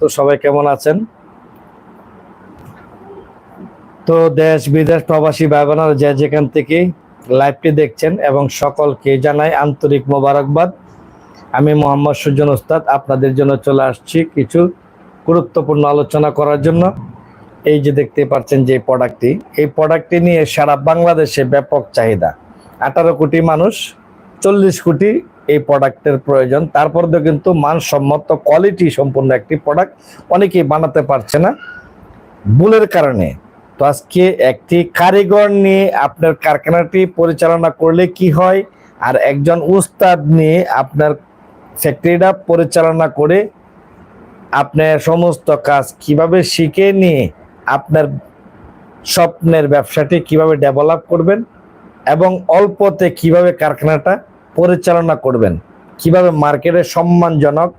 তো সবাই কেমন আছেন? তো দেশ, বিদেশ, প্রবাসী ভাই বোনেরা যে যেখান থেকে লাইভটি দেখছেন এবং সকলকে জানাই আন্তরিক মোবারকবাদ। আমি মোহাম্মদ সুজন ওস্তাদ, আপনাদের জন্য চলে আসছি কিছু গুরুত্বপূর্ণ আলোচনা করার জন্য। এই যে দেখতে পাচ্ছেন যে প্রোডাক্টটি এই প্রোডাক্টটি নিয়ে সারা বাংলাদেশে ব্যাপক চাহিদা। আঠারো কোটি মানুষ, চল্লিশ কোটি এই প্রোডাক্টের প্রয়োজন। তারপরেও কিন্তু মানসম্মত কোয়ালিটি সম্পূর্ণ একটি প্রোডাক্ট অনেকেই বানাতে পারছে না ভুলের কারণে। তো আজকে একটি কারিগর নিয়ে আপনার কারখানাটি পরিচালনা করলে কি হয় আর একজন উস্তাদ নিয়ে আপনার ফ্যাক্টরিটা পরিচালনা করে আপনার সমস্ত কাজ কীভাবে শিখে নিয়ে আপনার স্বপ্নের ব্যবসাটি কীভাবে ডেভেলপ করবেন এবং অল্পতে কীভাবে কারখানাটা পরিচালনা করবেন। কীভাবে মার্কেটে সম্মানজনক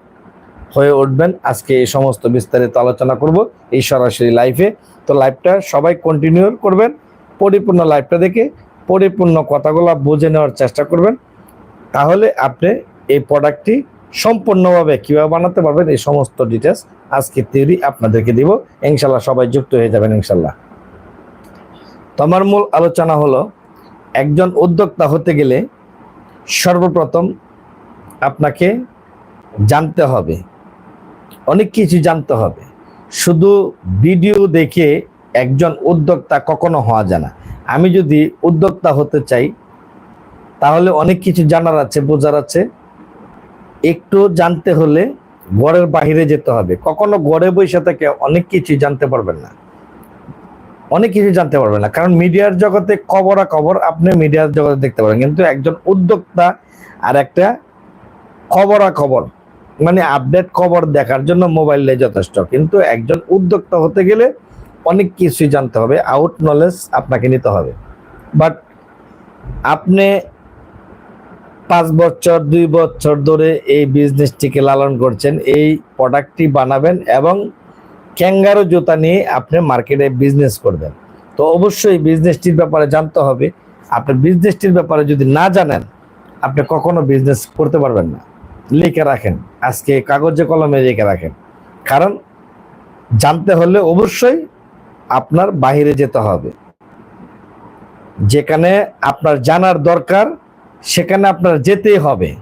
হয়ে উঠবেন, আজকে এই সমস্ত বিস্তারিত আলোচনা করব এই সরাসরি লাইভে তো লাইভটা সবাই কন্টিনিউ করবেন, পরিপূর্ণ লাইভটা দেখে পরিপূর্ণ কথাগুলো বুঝে নেওয়ার চেষ্টা করবেন। তাহলে আপনি এই প্রোডাক্টটি সম্পূর্ণভাবে কীভাবে বানাতে পারবেন, এই সমস্ত ডিটেলস আজকে থিওরি আপনাদেরকে দিব। ইনশাল্লাহ সবাই যুক্ত হয়ে যাবেন ইনশাল্লাহ তো আমার মূল আলোচনা হলো, একজন উদ্যোক্তা হতে গেলে সর্বপ্রথম আপনাকে জানতে হবে, অনেক কিছু জানতে হবে। শুধু ভিডিও দেখে একজন উদ্যোক্তা কখনো হওয়া যায় না। আমি যদি উদ্যোক্তা হতে চাই, তাহলে অনেক কিছু জানার আছে, বোঝার আছে। একটু জানতে হলে গড়ের বাহিরে যেতে হবে। কখনো গড়ে বসে থেকে অনেক কিছু জানতে পারবেন না। অনেক কিছু জানতে পারবেন না। কারণ মিডিয়ার জগতে খবরা খবর আপনি মিডিয়ার জগতে দেখতে পারেন। কিন্তু একজন উদ্যোক্তা আর একটা খবরা খবর মানে আপডেট খবর দেখার জন্য মোবাইলে যথেষ্ট। কিন্তু একজন উদ্যোক্তা হতে গেলে অনেক কিছুই জানতে হবে। আউট নলেজ আপনাকে নিতে হবে। বাট আপনি পাঁচ বছর, দুই বছর ধরে এই বিজনেসটিকে লালন করছেন, এই প্রোডাক্টটি বানাবেন এবং ক্যাঙ্গারো জুতা নিয়ে আপনি মার্কেটে বিজনেস করবেন। তো অবশ্যই বিজনেসটির ব্যাপারে জানতে হবে। আপনার বিজনেসটির ব্যাপারে যদি না জানেন, আপনি কখনো বিজনেস করতে পারবেন না। লিখে রাখেন। আজকে কাগজে কলমে লিখে রাখেন। কারণ জানতে হলে অবশ্যই আপনার বাইরে যেতে হবে। যেখানে আপনার জানার দরকার, সেখানে আপনার যেতেই হবে।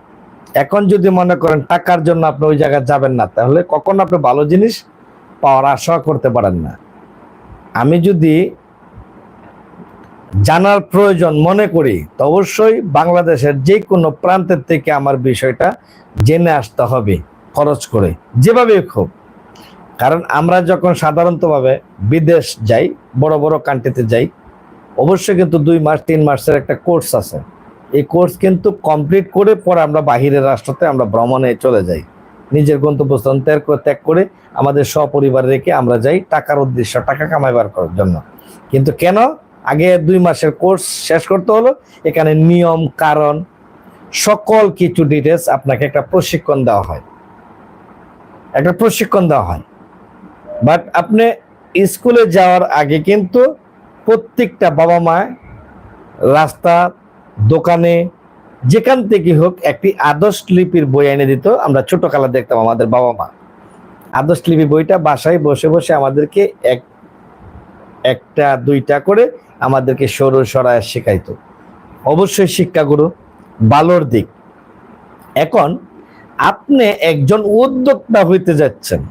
এখন যদি মনে করেন টাকার জন্য আপনি ওই জায়গায় যাবেন না, তাহলে কখনো আপনি ভালো জিনিস পাওয়ার আশা করতে পারেন না। আমি যদি জানার প্রয়োজন মনে করি, তো অবশ্যই বাংলাদেশের যে কোনো প্রান্তের থেকে আমার বিষয়টা জেনে আসতে হবে, খরচ করে। যেভাবে হোক, কারণ আমরা যখন সাধারণতভাবে বিদেশ যাই, বড় বড় কান্ট্রিতে যাই, অবশ্যই কিন্তু দুই মাস, তিন মাসের একটা কোর্স আছে। এই কোর্স কিন্তু কমপ্লিট করে পরে আমরা বাহিরের রাষ্ট্রতে আমরা ভ্রমণে চলে যাই। নিজের গন্তব্যস্থান ত্যাগ করে- ত্যাগ করে আমাদের সপরিবার রেখে আমরা যাই টাকার উদ্দেশ্য, টাকা কামাইবার করার জন্য। কিন্তু কেন? আগে দুই মাসের কোর্স শেষ করতে হলো। এখানে নিয়ম, কারণ, সকল কিছু ডিটেলস আপনাকে একটা প্রশিক্ষণ দেওয়া হয়। একটা প্রশিক্ষণ দেওয়া হয়। বাট আপনি স্কুলে যাওয়ার আগে কিন্তু প্রত্যেকটা বাবা মা রাস্তা, দোকানে যেখান থেকে হোক একটি আদর্শ লিপির বই এনে দিত, আমরা ছোট কালা দেখতাম আমাদের বাবা মা। আদর্শ লিপি বইটা বাসায় বসে বসে আমাদেরকে এক, একটা, দুইটা করে আমাদেরকে সরু সরায় শেখাইতো। অবশ্যই শিক্ষাগুরু, বালোর দিক। এখন আপনি একজন উদ্যোক্তা হইতে যাচ্ছেন।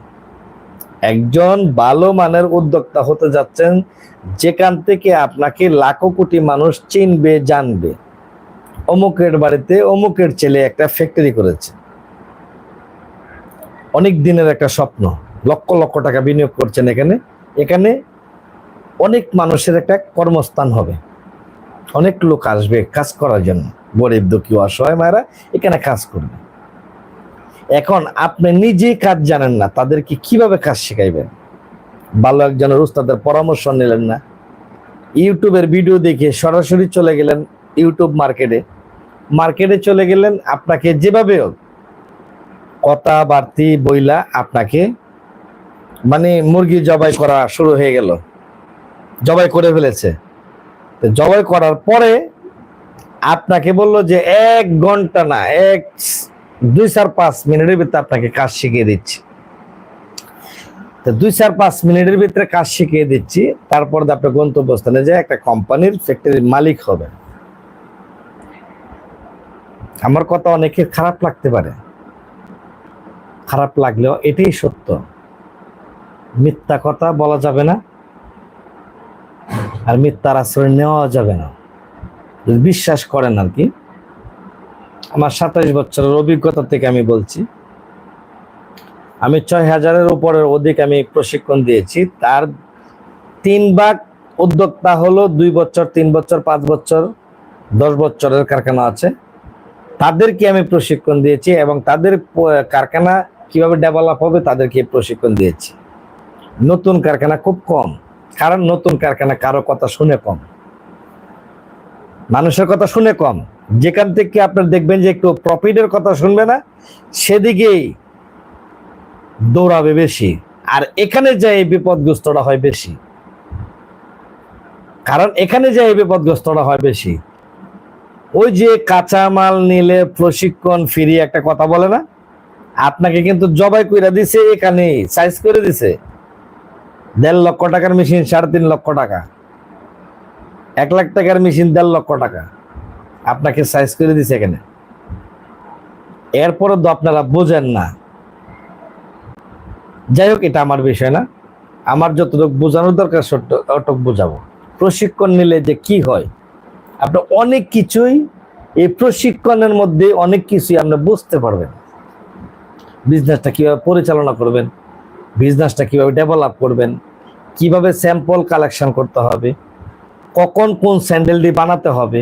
একজন ভালো মানের উদ্যোক্তা হতে যাচ্ছেন, যেখান থেকে আপনাকে লাখো কোটি মানুষ চিনবে, জানবে। অমুকের বাড়িতে অমুকের ছেলে একটা ফ্যাক্টরি করেছে। অনেক দিনের একটা স্বপ্ন, লক্ষ লক্ষ টাকা বিনিয়োগ করছেন এখানে। এখানে অনেক মানুষের একটা কর্মস্থান হবে। অনেক লোক আসবে কাজ করার জন্য। গরিব দুঃখী অসহায় মায়েরা এখানে কাজ করবে। এখন আপনি নিজেই কাজ জানেন না, তাদেরকে কীভাবে কাজ শেখাইবেন? ভালো একজনের উস্তাদের পরামর্শ নিলেন না। ইউটিউবের ভিডিও দেখে সরাসরি চলে গেলেন ইউটিউব মার্কেটে। মার্কেটে চলে গেলেন আপনাকে যেভাবে হোক, কথা, বাড়তি বইলা আপনাকে মানে মুরগি জবাই করা শুরু হয়ে গেল। জবাই করে ফেলেছে। জবাই করার পরে আপনাকে বলল যে এক ঘণ্টা না, এক দুই চার পাঁচ মিনিটের ভিতরে আপনাকে কাজ শিখিয়ে দিচ্ছি। তো দুই চার পাঁচ মিনিটের ভিতরে কাজ শিখিয়ে দিচ্ছি, তারপর আপনার গন্তব্যস্থানে যে একটা কোম্পানির ফ্যাক্টরির মালিক হবেন। আমার কথা অনেকের খারাপ লাগতে পারে। খারাপ লাগলেও এটাই সত্য। মিথ্যা কথা বলা যাবে না আর মিথ্যার আশ্রয় নেওয়া যাবে না। বিশ্বাস করেন আর কি। আমার সাতাইশ বছরের অভিজ্ঞতা থেকে আমি বলছি। আমি ছয় হাজারের উপরের অধিক আমি প্রশিক্ষণ দিয়েছি। তার তিন ভাগ উদ্যোক্তা হলো দুই বছর, তিন বছর, পাঁচ বছর, দশ বছরের কারখানা আছে। তাদেরকে আমি প্রশিক্ষণ দিয়েছি এবং তাদের কারখানা কীভাবে ডেভেলপ হবে তাদেরকে প্রশিক্ষণ দিয়েছি। নতুন কারখানা খুব কম, কারণ নতুন কারখানা কারও কথা শুনে কম। মানুষের কথা শুনে কম। যেখান থেকে আপনার দেখবেন যে একটু প্রফিটের কথা শুনবে না, সেদিকেই দৌড়াবে বেশি। আর এখানে যে এই বিপদগ্রস্তরা হয় বেশি, কারণ এখানে যে এই বিপদগ্রস্তরা হয় বেশি ওই যে কাঁচা মাল নিলে প্রশিক্ষণ ফ্রি একটা কথা বলে না? আপনাকে কিন্তু জবাই কইরা দিছে এখানে সাইজ করে দিছে। দেড় লক্ষ টাকার মেশিন সাড়ে তিন লক্ষ টাকা। এক লাখ টাকার মেশিন দেড় লক্ষ টাকা। আপনাকে সাইজ করে দিছে এখানে। এরপরে তো আপনারা বোঝেন না। যাই হোক, এটা আমার বিষয় না। আমার যতটুকু বোঝানোর দরকার অটক বোঝাবো। প্রশিক্ষণ নিলে যে কি হয়? আপনি অনেক কিছুই এই প্রশিক্ষণের মধ্যে অনেক কিছুই আপনি বুঝতে পারবেন। বিজনেসটা কীভাবে পরিচালনা করবেন বিজনেসটা কীভাবে ডেভেলপ করবেন, কীভাবে স্যাম্পল কালেকশন করতে হবে, কখন কোন স্যান্ডেলটি বানাতে হবে,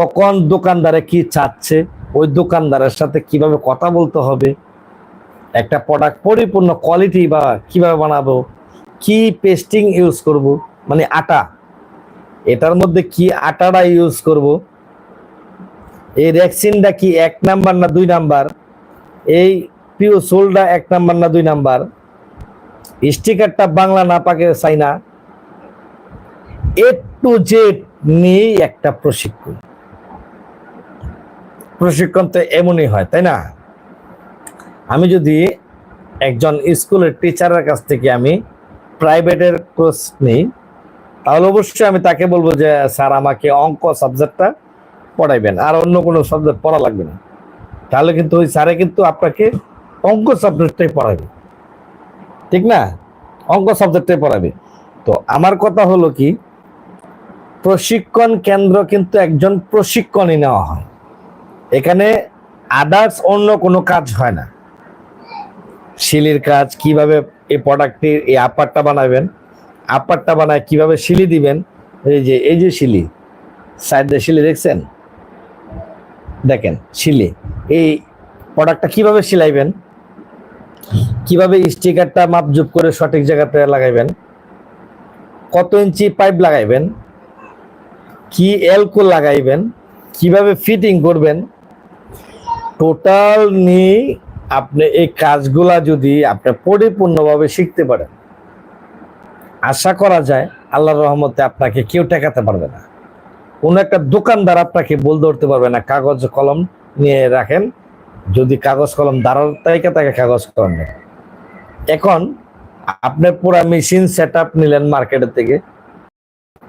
কখন দোকানদারে কি চাচ্ছে, ওই দোকানদারের সাথে কীভাবে কথা বলতে হবে, একটা প্রোডাক্ট পরিপূর্ণ কোয়ালিটি বা কীভাবে বানাবো, কি পেস্টিং ইউজ করব মানে আটা এটার মধ্যে কি আটাটা ইউজ করব? এই রেক্সিনটা কি এক নাম্বার না দুই নাম্বার? এই পিও সোলটা এক নাম্বার না দুই নাম্বার? স্টিকারটা বাংলা না পাকে চাইনা এ টু জেড নিয়েই একটা প্রশিক্ষণ। প্রশিক্ষণ তো এমনই হয়, তাই না? আমি যদি একজন স্কুলের টিচারের কাছ থেকে আমি প্রাইভেটের কোর্স নিই তাহলে অবশ্যই আমি তাকে বলব যে, স্যার, আমাকে অঙ্ক সাবজেক্টটা পড়াইবেন, আর অন্য কোনো সাবজেক্ট পড়া লাগবে না। তাহলে কিন্তু ওই স্যারে কিন্তু আপনাকে অঙ্ক সাবজেক্টটাই পড়াবে। ঠিক না? অঙ্ক সাবজেক্টটাই পড়াবে। তো আমার কথা হলো কি, প্রশিক্ষণ কেন্দ্র কিন্তু একজন প্রশিক্ষণই নেওয়া হয়। এখানে আদার্স অন্য কোনো কাজ হয় না। শিলির কাজ, কীভাবে এই প্রোডাক্টটির এই আপারটা বানাবেন আপারটা বানায় কীভাবে শিলি দিবেন? এই যে এই যে শিলি, সাইডে শিলি দেখছেন? দেখেন, শিলি। এই প্রোডাক্টটা কীভাবে সিলাইবেন কীভাবে স্টিকারটা মাপজুপ করে সঠিক জায়গাতে লাগাইবেন? কত ইঞ্চি পাইপ লাগাইবেন? কি এলকো লাগাইবেন? কীভাবে ফিটিং করবেন? টোটাল নিয়ে আপনি এই কাজগুলা যদি আপনি পরিপূর্ণভাবে শিখতে পারেন আশা করা যায় আল্লাহর রহমতে আপনাকে কেউ টেকাতে পারবে না। কোনো একটা দোকানদার আপনাকে বল ধরতে পারবে না, কাগজ কলম নিয়ে রাখেন। যদি কাগজ কলম দাঁড়ার তাইকে তাকে কাগজ কলম নেই এখন আপনি পুরা মেশিন সেট নিলেন মার্কেটের থেকে।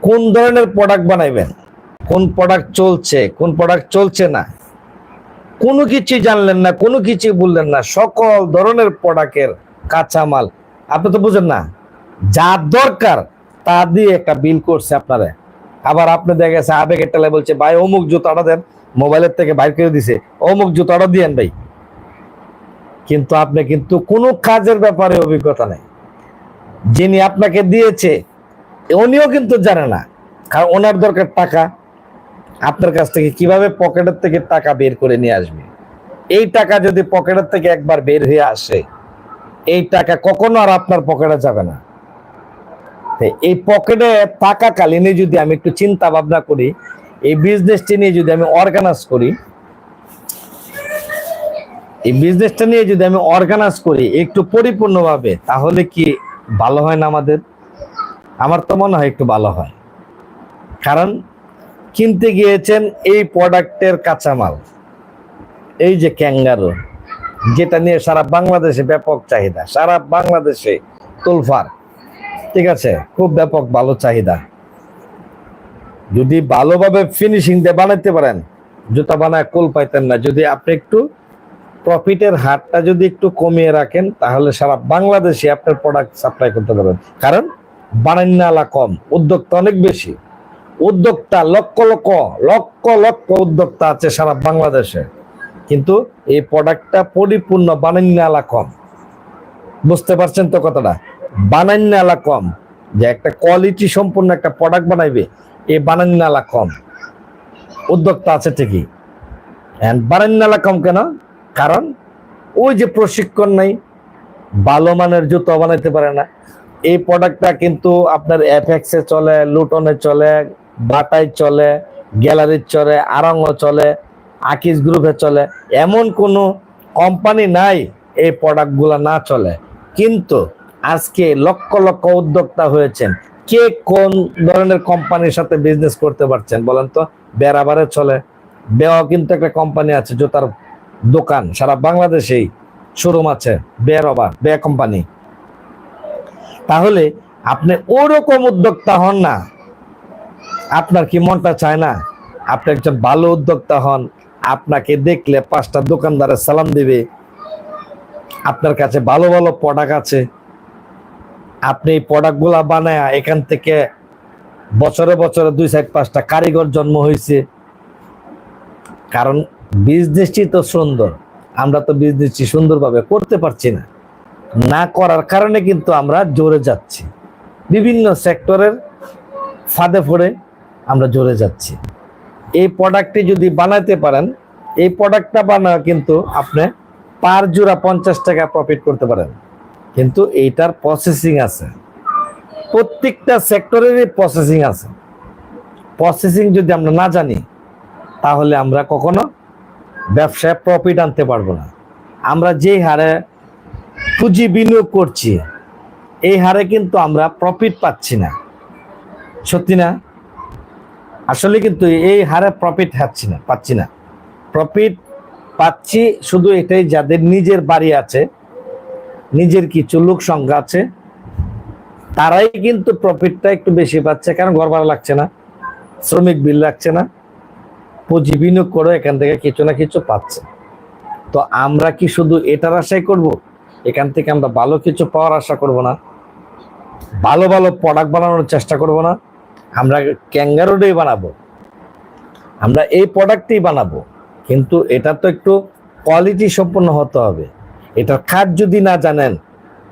কোন ধরনের প্রোডাক্ট বানাইবেন? কোন প্রোডাক্ট চলছে? কোন প্রোডাক্ট চলছে না? কোনো কিছু জানলেন না, কোনো কিছু বললেন না। সকল ধরনের প্রোডাক্টের কাঁচামাল। আপনি তো বুঝেন না যা দরকার, তা দিয়ে একটা বিল করছে আপনারা। আবার আপনি দেখা গেছে আবেগের টেলে বলছে, ভাই, অমুক জুতাটা দেন, মোবাইলের থেকে বাইর করে দিছে। অমুক জুতাটা দিয়েন ভাই। কিন্তু আপনি কিন্তু কোনো কাজের ব্যাপারে অভিজ্ঞতা নেই। যিনি আপনাকে দিয়েছে, উনিও কিন্তু জানে না। কারণ ওনার দরকার টাকা। আপনার কাছ থেকে কীভাবে পকেটের থেকে টাকা বের করে নিয়ে আসবে? এই টাকা যদি পকেটের থেকে একবার বের হয়ে আসে, এই টাকা কখনো আর আপনার পকেটে যাবে না। এই পকেটে থাকাকালীনই যদি আমি একটু চিন্তা ভাবনা করি, এই বিজনেসটি নিয়ে যদি আমি অর্গানাইজ করি, এই বিজনেসটা নিয়ে যদি আমি অর্গানাইজ করি একটু পরিপূর্ণভাবে, তাহলে কি ভালো হয় না আমাদের? আমার তো মনে হয় একটু ভালো হয়। কারণ কিনতে গিয়েছেন এই প্রোডাক্টের কাঁচামাল, এই যে ক্যাঙ্গারো যেটা নিয়ে সারা বাংলাদেশে ব্যাপক চাহিদা, সারা বাংলাদেশে তোলফার ঠিক আছে, খুব ব্যাপক ভালো চাহিদা। যদি ভালোভাবে ফিনিশিং দিয়ে বানাইতে পারেন, জুতা বানায় কোল পাইতেন না। যদি আপনি একটু প্রফিটের হারটা যদি একটু কমিয়ে রাখেন, তাহলে সারা বাংলাদেশে আপনার প্রোডাক্ট সাপ্লাই করতে পারবেন। কারণ বানান্যালা কম, উদ্যোক্তা অনেক বেশি। উদ্যোক্তা লক্ষ লক্ষ লক্ষ লক্ষ উদ্যোক্তা আছে সারা বাংলাদেশে। কিন্তু এই প্রোডাক্টটা পরিপূর্ণ বানান্যালা কম। বুঝতে পারছেন তো কথাটা? বানান্যালা কম। যে একটা কোয়ালিটি সম্পূর্ণ একটা প্রোডাক্ট বানাইবে এই বানান্যালা কম। উদ্যোক্তা আছে ঠিকই। And বারান্নালা কম কেন? কারণ ওই যে প্রশিক্ষণ নাই, ভালো মানের জুতো বানাইতে পারে না। এই প্রোডাক্টটা কিন্তু আপনার এফএক্সে চলে লুটনে চলে বাটায় চলে গ্যালারির চলে আরঙ্গ চলে আকিস গ্রুপে চলে। এমন কোনো কোম্পানি নাই এই প্রোডাক্টগুলো না চলে। কিন্তু আজকে লক্ষ লক্ষ উদ্যোক্তা হয়েছেন। কে কোন ধরনের কোম্পানির সাথে বিজনেস করতে পারছেন বলেন তো? বেড়াবারে চলে। বেও কিন্তু একটা কোম্পানি আছে, জুতার দোকান। সারা বাংলাদেশেই শোরুম আছে বেরবা বে কোম্পানি তাহলে আপনি ওরকম উদ্যোক্তা হন না। আপনার কি মনটা চায় না? আপনি একজন ভালো উদ্যোক্তা হন, আপনাকে দেখলে পাঁচটা দোকানদারের সালাম দিবে। আপনার কাছে ভালো ভালো প্রোডাক্ট আছে আপনি এই প্রোডাক্টগুলা বানায় এখান থেকে বছরে বছরে দুই সাইড পাঁচটা কারিগর জন্ম হয়েছে। কারণ বিজনেসটি তো সুন্দর, আমরা তো বিজনেসটি সুন্দরভাবে করতে পারছি না। না করার কারণে কিন্তু আমরা জোরে যাচ্ছি। বিভিন্ন সেক্টরের ফাঁদে পড়ে আমরা জোরে যাচ্ছি। এই প্রোডাক্টটি যদি বানাতে পারেন, এই প্রোডাক্টটা বানানো কিন্তু আপনি পার জোড়া পঞ্চাশ টাকা প্রফিট করতে পারেন। কিন্তু এইটার প্রসেসিং আছে। প্রত্যেকটা সেক্টরেরই প্রসেসিং আছে। প্রসেসিং যদি আমরা না জানি, তাহলে আমরা কখনো ব্যবসায় প্রফিট আনতে পারব না। আমরা যে হারে পুঁজি বিনিয়োগ করছি, এই হারে কিন্তু আমরা প্রফিট পাচ্ছি না। সত্যি না? আসলে কিন্তু এই হারে প্রফিট হাচ্ছি না, পাচ্ছি না। প্রফিট পাচ্ছি শুধু এটাই যাদের নিজের বাড়ি আছে নিজের কিছু লোক সংখ্যা আছে তারাই কিন্তু প্রফিটটা একটু বেশি পাচ্ছে, কারণ ঘর ভাড়া লাগছে না, শ্রমিক বিল লাগছে না, পুঁজি বিনিয়োগ করে এখান থেকে কিছু না কিছু পাচ্ছে। তো আমরা কি শুধু এটার আশাই করব? এখান থেকে আমরা ভালো কিছু পাওয়ার আশা করব না, ভালো ভালো প্রোডাক্ট বানানোর চেষ্টা করব না, আমরা ক্যাঙ্গারোডেই বানাবো। আমরা এই প্রোডাক্টই বানাবো, কিন্তু এটা তো একটু কোয়ালিটি সম্পন্ন হতে হবে। এটার খাত যদি না জানেন,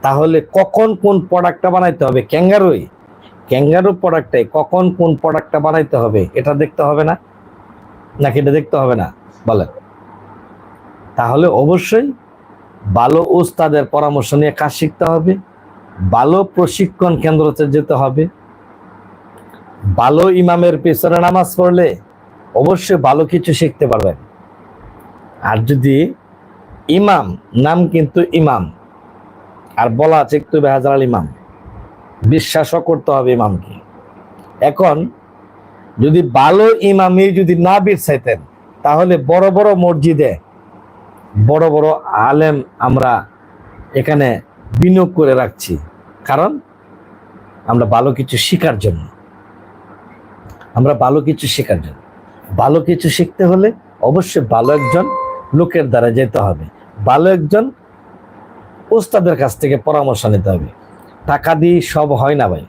তাহলে কখন কোন প্রোডাক্টটা বানাইতে হবে? ক্যাঙ্গারোই। ক্যাঙ্গারো প্রোডাক্টটাই কখন কোন প্রোডাক্টটা বানাইতে হবে, এটা দেখতে হবে না? নাকি এটা দেখতে হবে না? বলেন। তাহলে অবশ্যই ভালো ওস্তাদের পরামর্শ নিয়ে কাজ শিখতে হবে, ভালো প্রশিক্ষণ কেন্দ্রতে যেতে হবে, ভালো ইমামের পেছনে নামাজ পড়লে অবশ্যই ভালো কিছু শিখতে পারবেন। আর যদি ইমাম, নাম কিন্তু ইমাম। আর বলা আছে একটু বেহাজার ইমাম। বিশ্বাসও করতে হবে ইমামকে। এখন যদি ভালো ইমামি যদি না চাইতেন, তাহলে বড় বড় মসজিদে বড় বড় আলেম আমরা এখানে বিনিয়োগ করে রাখছি। কারণ আমরা ভালো কিছু শেখার জন্য। আমরা ভালো কিছু শেখার জন্য। ভালো কিছু শিখতে হলে অবশ্যই ভালো একজন লোকের দ্বারা যেতে হবে। ভালো একজন ওস্তাদের কাছ থেকে পরামর্শ নিতে হবে। টাকা দিয়ে সব হয় না ভাই।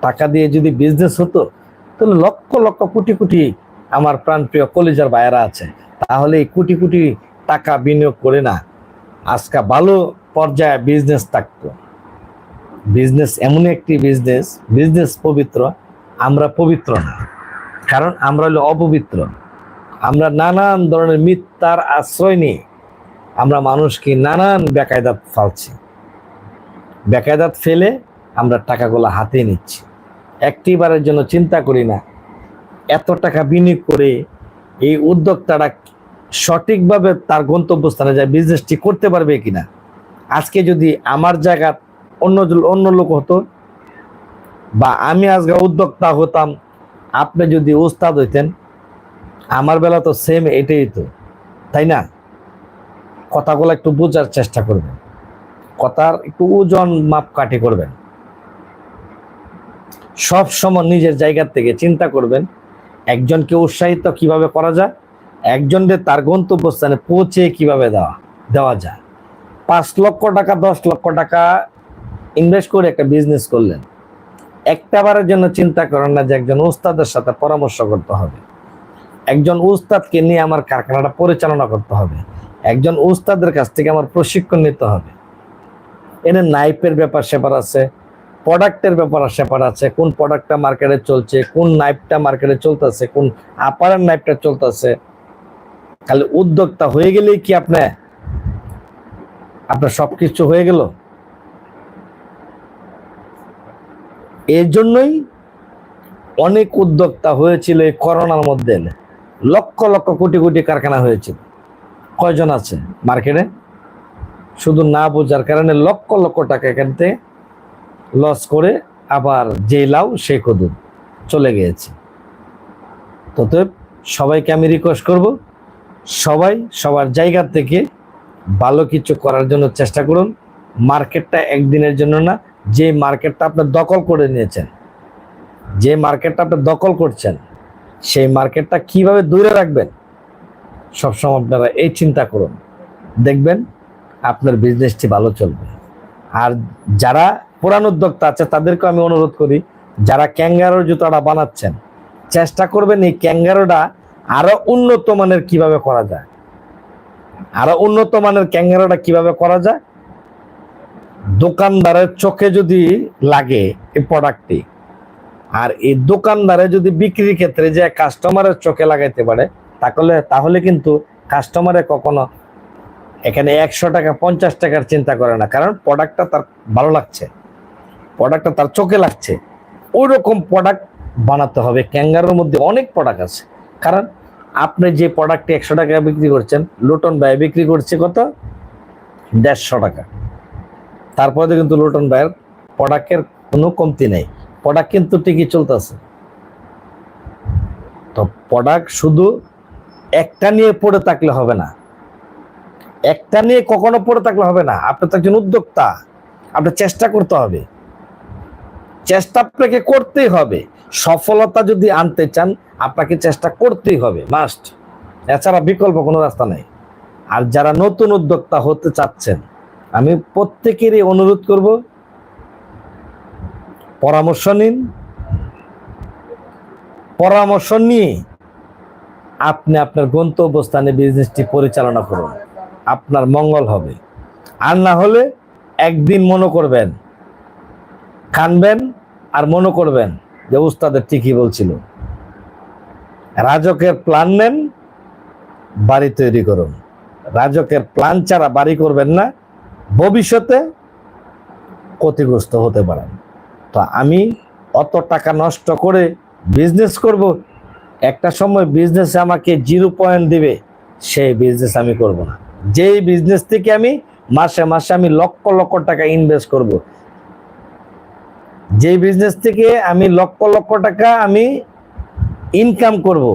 টাকা দিয়ে যদি বিজনেস হতো, তাহলে লক্ষ লক্ষ কোটি কোটি আমার প্রাণপ্রিয় কলেজার ভাইয়েরা আছে। তাহলে এই কোটি কোটি টাকা বিনিয়োগ করে না। আজকে ভালো পর্যায়ে বিজনেস থাকতো। বিজনেস এমন একটি বিজনেস বিজনেস পবিত্র, আমরা পবিত্র না। কারণ আমরা হলো অপবিত্র। আমরা নানান ধরনের মিথ্যার আশ্রয় নিয়ে আমরা মানুষকে নানান বেকায়দাত ফালছি। বেকায়দাত ফেলে আমরা টাকাগুলো হাতে নিচ্ছি। একটিবারের জন্য চিন্তা করি না, এত টাকা বিনিয়োগ করে এই উদ্যোক্তাটা সঠিকভাবে তার গন্তব্যস্থানে যায় বিজনেসটি করতে পারবে কিনা? আজকে যদি আমার জায়গা অন্য অন্য লোক হতো বা আমি আজকে উদ্যোক্তা হতাম, আপনি যদি উস্তাদ হইতেন, আমার বেলা তো সেম এটাই তো তাই না? কথাগুলো একটু বোঝার চেষ্টা করবেন। কথার একটু ওজন মাপকাঠি করবেন। সব সময় নিজের জায়গা থেকে চিন্তা করবেন, একজনকে উৎসাহিত কীভাবে করা যায় একজনকে তার গন্তব্যস্থানে পৌঁছে কীভাবে দেওয়া দেওয়া যায়। পাঁচ লক্ষ টাকা, দশ লক্ষ টাকা ইনভেস্ট করে একটা বিজনেস করলেন। একটা বারের জন্য চিন্তা করেন না যে একজন উস্তাদের সাথে পরামর্শ করতে হবে। একজন উস্তাদকে নিয়ে আমার কারখানাটা পরিচালনা করতে হবে। একজন উস্তাদের কাছ থেকে আমার প্রশিক্ষণ নিতে হবে। এনে নাইফের ব্যাপার সেপার আছে, প্রোডাক্টের ব্যাপার সেপার আছে, কোন প্রোডাক্টটা মার্কেটে চলছে, কোন নাইফটা মার্কেটে চলতেছে, কোন আপারের নাইফটা চলতেছে। খালি উদ্যোক্তা হয়ে গেলেই কি আপনি, আপনার সবকিছু হয়ে গেল? এর জন্যই অনেক উদ্যোক্তা হয়েছিল এই করোনার মধ্যে। লক্ষ লক্ষ কোটি কোটি কারখানা হয়েছিল। কয়জন আছে মার্কেটে? শুধু না বোঝার কারণে লক্ষ লক্ষ টাকা এখান থেকে লস করে আবার যে লাউ সে কদুর চলে গিয়েছে। তো সবাইকে আমি রিকোয়েস্ট করব, সবাই সবার জায়গা থেকে ভালো কিছু করার জন্য চেষ্টা করুন। মার্কেটটা একদিনের জন্য না যে মার্কেটটা আপনার দখল করে নিয়েছেন যে মার্কেটটা আপনি দখল করছেন, সেই মার্কেটটা কীভাবে দূরে রাখবেন সবসময় আপনারা এই চিন্তা করুন। দেখবেন আপনার বিজনেসটি ভালো চলবে। আর যারা পুরান উদ্যোক্তা আছে তাদেরকে আমি অনুরোধ করি, যারা ক্যাঙ্গারোর জুতাটা বানাচ্ছেন, চেষ্টা করবেন এই ক্যাঙ্গারোটা আরও উন্নত মানের কীভাবে করা যায়। আরও উন্নত মানের ক্যাঙ্গারোটা কীভাবে করা যায়? দোকানদারের চোখে যদি লাগে এই প্রোডাক্টটি আর এই দোকানদারে যদি বিক্রির ক্ষেত্রে যে কাস্টমারের চোখে লাগাইতে পারে তাহলে তাহলে কিন্তু কাস্টমারে কখনো এখানে একশো টাকা, পঞ্চাশ টাকার চিন্তা করে না। কারণ প্রোডাক্টটা তার ভালো লাগছে। প্রোডাক্টটা তার চোখে লাগছে। ওই রকম প্রোডাক্ট বানাতে হবে। ক্যাঙ্গারোর মধ্যে অনেক প্রোডাক্ট আছে। কারণ আপনি যে প্রোডাক্টটি একশো টাকা বিক্রি করছেন, লুটন ব্যয় বিক্রি করছে কত? দেড়শো টাকা। তারপরে কিন্তু লুটন ব্যয়ের প্রোডাক্টের কোনো কমতি নেই। প্রোডাক্ট কিন্তু ঠিকই চলতেছে। তো প্রোডাক্ট শুধু একটা নিয়ে পড়ে থাকলে হবে না। একটা নিয়ে কখনো পড়ে থাকলে হবে না। আপনি তো একজন উদ্যোক্তা। আপনার চেষ্টা করতে হবে। চেষ্টা আপনাকে করতেই হবে। সফলতা যদি আনতে চান, আপনাকে চেষ্টা করতেই হবে। মাস্ট এছাড়া বিকল্প কোনো রাস্তা নেই। আর যারা নতুন উদ্যোক্তা হতে চাচ্ছেন, আমি প্রত্যেকেরই অনুরোধ করব, পরামর্শ নিন। পরামর্শ নিয়ে আপনি আপনার গন্তব্যস্থানে বিজনেসটি পরিচালনা করুন। আপনার মঙ্গল হবে। আর না হলে একদিন মনে করবেন, কানবেন আর মনে করবেন যে উস্তাদের ঠিকই বলছিল। রাজকের প্ল্যান নেন, বাড়ি তৈরি করুন। রাজকের প্ল্যান ছাড়া বাড়ি করবেন না, ভবিষ্যতে ক্ষতিগ্রস্ত হতে পারেন। তো আমি অত টাকা নষ্ট করে বিজনেস করব একটা সময় বিজনেসে আমাকে জিরো পয়েন্ট দিবে, সেই বিজনেস আমি করব না। যেই বিজনেস থেকে আমি মাসে মাসে আমি লক্ষ লক্ষ টাকা ইনভেস্ট করব যে বিজনেস থেকে আমি লক্ষ লক্ষ টাকা আমি ইনকাম করব,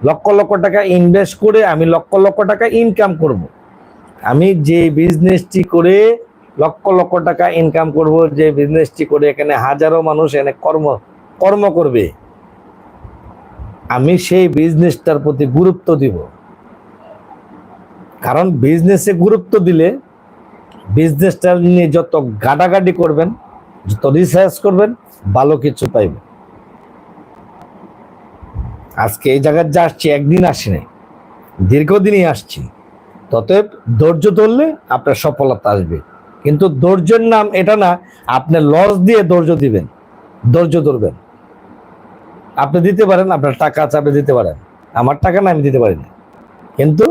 লক্ষ লক্ষ টাকা ইনভেস্ট করে আমি লক্ষ লক্ষ টাকা ইনকাম করব। আমি যে বিজনেসটি করে লক্ষ লক্ষ টাকা ইনকাম করব, যে বিজনেসটি করে এখানে হাজারো মানুষ এখানে কর্ম কর্ম করবে আমি সেই বিজনেসটার প্রতি গুরুত্ব দিব। কারণ বিজনেসে গুরুত্ব দিলে বিজনেসটা নিয়ে যত গাডাগাডি করবেন, যত রিসার্চ করবেন, ভালো কিছু পাইবেন। আজকে এই জায়গায় যা আসছি, একদিন আসি নাই, দীর্ঘদিনই আসছি। ততএব ধৈর্য ধরলে আপনার সফলতা আসবে। কিন্তু ধৈর্যের নাম এটা না, আপনি লস দিয়ে ধৈর্য দিবেন, ধৈর্য ধরবেন। আপনি দিতে পারেন, আপনার টাকা আছে, আপনি দিতে পারেন। আমার টাকা না, আমি দিতে পারি না কিন্তু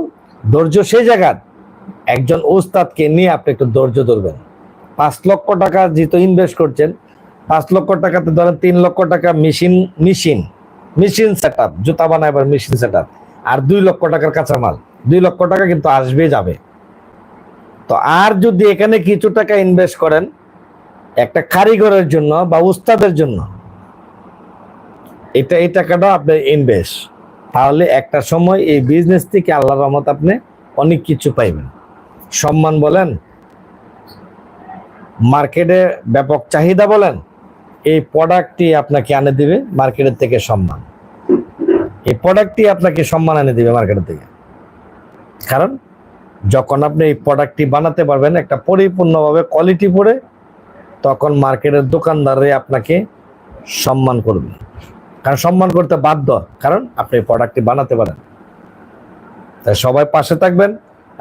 ধৈর্য সেই জায়গার একজন ওস্তাদকে নিয়ে আপনি একটু ধৈর্য ধরবেন। পাঁচ লক্ষ টাকা যেহেতু ইনভেস্ট করছেন, পাঁচ লক্ষ টাকাতে ধরেন তিন লক্ষ টাকা machine machine machine set up জুতা বানাইবার মেশিন সেট আপ আর দুই লক্ষ টাকার কাঁচামাল, দুই লক্ষ টাকা কিন্তু আসবে, যাবে। তো আর যদি এখানে কিছু টাকা ইনভেস্ট করেন, একটা কারিগরের জন্য বা উস্তাদের জন্য এটা এই টাকাটা আপনার ইনভেস্ট তাহলে একটা সময় এই বিজনেস থেকে আল্লাহ রহমত আপনি অনেক কিছু পাইবেন। সম্মান বলেন মার্কেটে ব্যাপক চাহিদা বলেন, এই প্রোডাক্টটি আপনাকে আনে দিবে মার্কেটের থেকে সম্মান। এই প্রোডাক্টটি আপনাকে সম্মান এনে দিবে মার্কেটের থেকে। কারণ যখন আপনি এই প্রোডাক্টটি বানাতে পারবেন একটা পরিপূর্ণভাবে কোয়ালিটি পরে, তখন মার্কেটের দোকানদাররা আপনাকে সম্মান করবে। কারণ সম্মান করতে বাধ্য, কারণ আপনি প্রোডাক্টটি বানাতে পারেন। তাই সবাই পাশে থাকবেন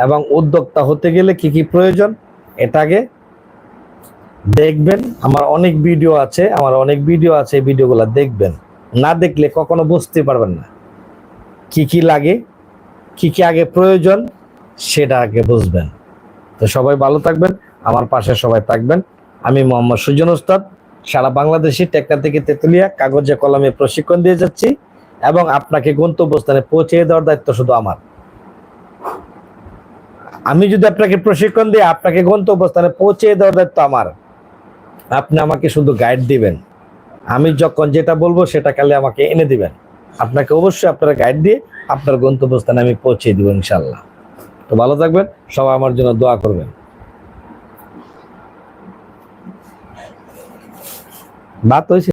এবং উদ্যোক্তা হতে গেলে কি কি প্রয়োজন এটাকে দেখবেন। আমার অনেক ভিডিও আছে, আমার অনেক ভিডিও আছে, এই ভিডিওগুলো দেখবেন। না দেখলে কখনো বুঝতে পারবেন না কি কি লাগে, কি কি আগে প্রয়োজন সেটা আগে বুঝবেন। তো সবাই ভালো থাকবেন, আমার পাশে সবাই থাকবেন। আমি মোহাম্মদ সুজন উস্তাদ সারা বাংলাদেশি টেক্কা থেকে তেতুলিয়া কাগজে কলমে প্রশিক্ষণ দিয়ে যাচ্ছি এবং আপনাকে গন্তব্যস্থানে পৌঁছে দেওয়ার দায়িত্ব শুধু আমার। আমি যদি আপনাকে প্রশিক্ষণ দিই আপনাকে গন্তব্যস্থানে পৌঁছে দেওয়ার দায়িত্ব আমার, আপনি আমাকে শুধু গাইড দিবেন। আমি যখন যেটা বলব সেটা খালি আমাকে এনে দিবেন। আপনাকে অবশ্যই আপনারা গাইড দিয়ে আপনার গন্তব্যস্থানে আমি পৌঁছে দিব ইনশাল্লাহ তো ভালো থাকবেন, সবাই আমার জন্য দোয়া করবেন। বাত হয়েছে